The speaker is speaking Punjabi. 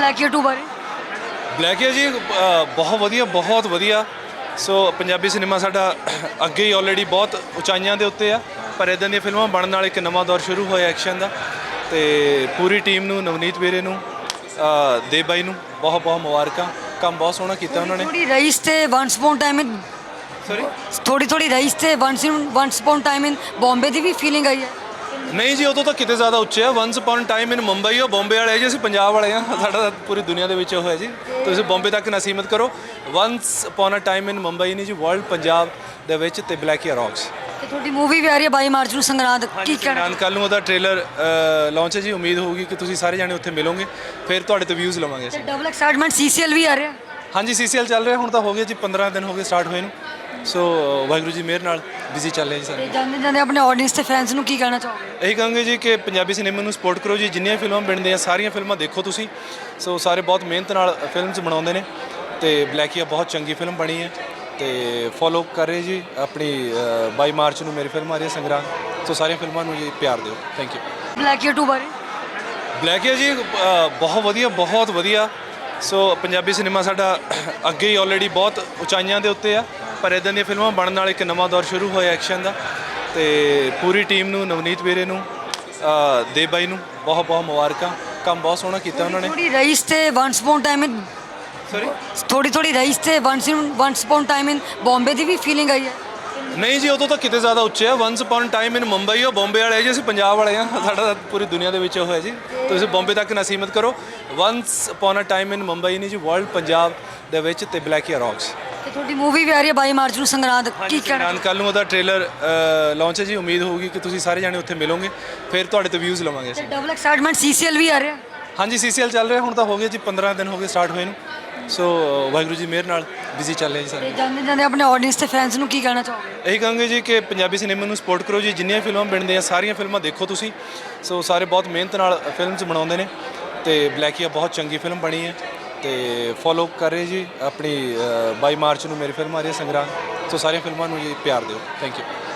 ਬਲੈਕ 2 ਬਾਰੇ? ਬਲੈਕ ਹੈ ਜੀ ਅ, ਬਹੁਤ ਵਧੀਆ ਬਹੁਤ ਵਧੀਆ। ਸੋ ਪੰਜਾਬੀ ਸਿਨੇਮਾ ਸਾਡਾ ਅੱਗੇ ਹੀ ਆਲਰੇਡੀ ਬਹੁਤ ਉਚਾਈਆਂ ਦੇ ਉੱਤੇ ਆ। ਪਰ ਇਦਾਂ ਦੀਆਂ ਫਿਲਮਾਂ ਬਣਨ ਨਾਲ ਇੱਕ ਨਵਾਂ ਦੌਰ ਸ਼ੁਰੂ ਹੋਇਆ ਐਕਸ਼ਨ ਦਾ। ਤੇ ਪੂਰੀ ਟੀਮ ਨੂੰ ਨਵਨੀਤ ਵੀਰੇ ਨੂੰ ਅ, ਦੇਵ ਬਾਈ ਨੂੰ ਬਹੁਤ ਬਹੁਤ ਮੁਬਾਰਕਾਂ। ਕੰਮ ਬਹੁਤ ਸੋਹਣਾ ਕੀਤਾ ਉਹਨਾਂ ਨੇ। ਥੋੜੀ ਰਈਸ ਤੇ once upon time in sorry ਥੋੜੀ ਥੋੜੀ ਰਈਸ ਤੇ once upon time in Bombay ਦੀ ਵੀ ਫੀਲਿੰਗ ਆਈ ਹੈ। ਨਹੀਂ ਜੀ ਉਦੋਂ ਤਾਂ ਕਿਤੇ ਜ਼ਿਆਦਾ ਉੱਚੇ ਆ। Once upon time in Mumbai ਉਹ ਬੰਬੇ ਵਾਲੇ ਜੀ ਅਸੀਂ ਪੰਜਾਬ ਵਾਲੇ ਆ। ਸਾਡਾ ਤਾਂ ਪੂਰੀ ਦੁਨੀਆ ਦੇ ਵਿੱਚ ਉਹ ਹੈ ਜੀ। ਤੁਸੀਂ ਬੰਬੇ ਤੱਕ ਨਾ ਸੀਮਤ ਕਰੋ। Once upon a time in Mumbai ਨਹੀਂ ਜੀ ਵਰਲਡ ਪੰਜਾਬ ਦੇ ਵਿੱਚ ਤੇ ਬਲੈਕ ਈਅਰ ਰੌਕਸ ਤੇ ਤੁਹਾਡੀ ਮੂਵੀ ਵੀ ਆ ਰਹੀ ਹੈ 22 ਮਾਰਚ ਨੂੰ ਸੰਗਰਾਂਦ। ਕੀ ਕਹਿਣਾ? ਨਾਨ ਕੱਲ ਨੂੰ ਉਹਦਾ ਟ੍ਰੇਲਰ ਲਾਂਚ ਹੈ ਜੀ। ਉਮੀਦ ਹੋਊਗੀ ਕਿ ਤੁਸੀਂ ਸਾਰੇ ਜਾਣੇ ਉੱਥੇ ਮਿਲੋਗੇ। ਫਿਰ ਤੁਹਾਡੇ ਤੋਂ ਵਿਊਜ਼ ਲਵਾਂਗੇ ਤੇ ਅਸੀਂ। ਡਬਲ ਐਕਸਾਈਟਮੈਂਟ ਸੀਸੀਐਲ ਵੀ ਆ ਰਿਹਾ। ਹਾਂਜੀ ਸੀਸੀਐਲ ਚੱਲ ਰਿਹਾ। ਹੁਣ ਤਾਂ ਹੋ ਗਿਆ ਜੀ 15 ਦਿਨ ਹੋ ਗਏ ਸਟਾਰਟ ਹੋਏ ਨੂੰ। ਸੋ ਵਾਹਿਗੁਰੂ ਜੀ ਮਿਹਰ ਨਾਲ ਬਿਜ਼ੀ ਚੱਲ ਰਿਹਾ ਜੀ ਸਾਰੇ। ਜਾਂਦੇ ਜਾਂਦੇ ਆਪਣੇ ਆਡੀਅנס ਤੇ ਫੈਨਸ ਨੂੰ ਕੀ ਕਹਿਣਾ ਚਾਹੋਗੇ? ਇਹੀ ਕਹਾਂਗੇ ਜੀ ਕਿ ਪੰਜਾਬੀ ਸਿਨੇਮਾ ਨੂੰ ਸਪੋਰਟ ਕਰੋ ਜੀ। ਜਿੰਨੀਆਂ ਫਿਲਮਾਂ ਬਣਦੀਆਂ ਸਾਰੀਆਂ ਫਿਲਮਾਂ ਦੇਖੋ ਤੁਸੀਂ। ਸੋ ਸਾਰੇ ਬਹੁਤ ਮਿਹਨਤ ਨਾਲ ਫਿਲਮਸ ਬਣਾਉਂਦੇ ਨੇ। ਤੇ ਬਲੈਕੀਆ ਬਹੁਤ ਚੰਗੀ ਫਿਲਮ ਬਣੀ ਹੈ। ਤੇ ਫੋਲੋ ਕਰ ਰਹੇ ਜੀ। ਆਪਣੀ ਅ, 22 ਮਾਰਚ ਨੂੰ ਮੇਰੀ ਫਿਲਮ ਆ ਰਹੀ ਹੈ ਸੰਗਰਾਮ ਸੋ ਸਾਰੀਆਂ ਫਿਲਮਾਂ ਨੂੰ ਜੀ ਪਿਆਰ ਦਿਓ। ਥੈਂਕ ਯੂ ਬਲੈਕ ਈਅਰ 2 ਬਾਰੇ? ਬਲੈਕ ਹੈ ਜੀ ਬਹੁਤ ਵਧੀਆ ਬਹੁਤ ਵਧੀਆ। ਸੋ ਪੰਜਾਬੀ ਸਿਨੇਮਾ ਸਾਡਾ ਅੱਗੇ ਹੀ ਆਲਰੇਡੀ ਬਹੁਤ ਉਚਾਈਆਂ ਦੇ ਉੱਤੇ ਆ। ਪਰ ਇਦਾਂ ਦੀਆਂ ਫਿਲਮਾਂ ਬਣਨ ਨਾਲ ਇੱਕ ਨਵਾਂ ਦੌਰ ਸ਼ੁਰੂ ਹੋਇਆ ਐਕਸ਼ਨ ਦਾ ਤੇ ਪੂਰੀ ਟੀਮ ਨੂੰ ਨਵਨੀਤ ਵੀਰੇ ਨੂੰ ਦੇਵ ਬਾਈ ਨੂੰ ਬਹੁਤ ਬਹੁਤ ਮੁਬਾਰਕਾਂ। ਕੰਮ ਬਹੁਤ ਸੋਹਣਾ ਕੀਤਾ ਉਹਨਾਂ ਨੇ। ਥੋੜੀ ਰਈਸ ਤੇ once upon time in sorry ਥੋੜੀ ਥੋੜੀ ਰਈਸ ਤੇ once in once upon time in Bombay ਦੀ ਵੀ ਫੀਲਿੰਗ ਆਈ ਹੈ। ਨਹੀਂ ਜੀ ਉਦੋਂ ਤਾਂ ਕਿਤੇ ਜ਼ਿਆਦਾ ਉੱਚੇ ਆ। Once upon time in Mumbai ਉਹ ਬੰਬੇ ਵਾਲੇ ਜੀ ਅਸੀਂ ਪੰਜਾਬ ਵਾਲੇ ਆ। ਸਾਡਾ ਪੂਰੀ ਦੁਨੀਆ ਦੇ ਵਿੱਚ ਉਹ ਹੈ ਜੀ। ਤੁਸੀਂ ਬੰਬੇ ਤੱਕ ਨਾ ਸੀਮਤ ਕਰੋ। Once upon a time in Mumbai ਨਹੀਂ ਜੀ ਵਰਲਡ ਪੰਜਾਬ ਦੇ ਵਿੱਚ ਤੇ ਬਲੈਕ ਈਅਰ ਰੌਕਸ ਤੇ ਤੁਹਾਡੀ ਮੂਵੀ ਵੀ ਆ ਰਹੀ ਹੈ 22 ਮਾਰਚ ਨੂੰ ਸੰਗਰਾਂਦ। ਕੀ ਕਹਿਣਾ? ਕੱਲ ਨੂੰ ਉਹਦਾ ਟ੍ਰੇਲਰ ਲਾਂਚ ਹੈ ਜੀ ਉਮੀਦ ਹੋਊਗੀ ਕਿ ਤੁਸੀਂ ਸਾਰੇ ਜਾਣੇ ਉੱਥੇ ਮਿਲੋਗੇ ਫਿਰ ਤੁਹਾਡੇ ਤੋਂ ਵਿਊਜ਼ ਲਵਾਂਗੇ ਤੇ ਅਸੀਂ ਡਬਲ ਐਕਸਾਈਟਮੈਂਟ ਸੀਸੀਐਲ ਵੀ ਆ ਰਿਹਾ? ਹਾਂਜੀ ਸੀਸੀਐਲ ਚੱਲ ਰਿਹਾ ਹੁਣ ਤਾਂ ਹੋ ਗਿਆ ਜੀ 15 ਦਿਨ ਹੋ ਗਏ ਸਟਾਰਟ ਹੋਏ ਨੂੰ। ਸੋ ਵਾਹਿਗੁਰੂ ਜੀ ਮਿਹਰ ਨਾਲ ਬਿਜ਼ੀ ਚੱਲ ਰਿਹਾ ਜੀ ਸਾਰੇ। ਤੇ ਜਾਂਦੇ ਜਾਂਦੇ ਆਪਣੇ ਆਡੀਅנס ਤੇ ਫੈਨਸ ਨੂੰ ਕੀ ਕਹਿਣਾ ਚਾਹੋਗੇ? ਇਹੀ ਕਹਾਂਗੇ ਜੀ ਕਿ ਪੰਜਾਬੀ ਸਿਨੇਮਾ ਨੂੰ ਸਪੋਰਟ ਕਰੋ ਜੀ ਜਿੰਨੀਆਂ ਫਿਲਮਾਂ ਬਣਦੀਆਂ ਸਾਰੀਆਂ ਫਿਲਮਾਂ ਦੇਖੋ ਤੁਸੀਂ। ਸੋ ਸਾਰੇ ਬਹੁਤ ਮਿਹਨਤ ਨਾਲ ਫਿਲਮਸ ਬਣਾਉਂਦੇ ਨੇ ਤੇ ਬਲੈਕੀਆ ਬਹੁਤ ਚੰਗੀ ਫਿਲਮ ਬਣੀ ਹੈ। ਤੇ ਫੋਲੋ ਕਰ ਰਹੇ ਜੀ ਆਪਣੀ ਅ, 22 ਮਾਰਚ ਨੂੰ ਮੇਰੀ ਫਿਲਮ ਆ ਰਹੀ ਹੈ ਸੰਗਰਾਮ ਸੋ ਸਾਰੀਆਂ ਫਿਲਮਾਂ ਨੂੰ ਜੀ ਪਿਆਰ ਦਿਓ। Thank you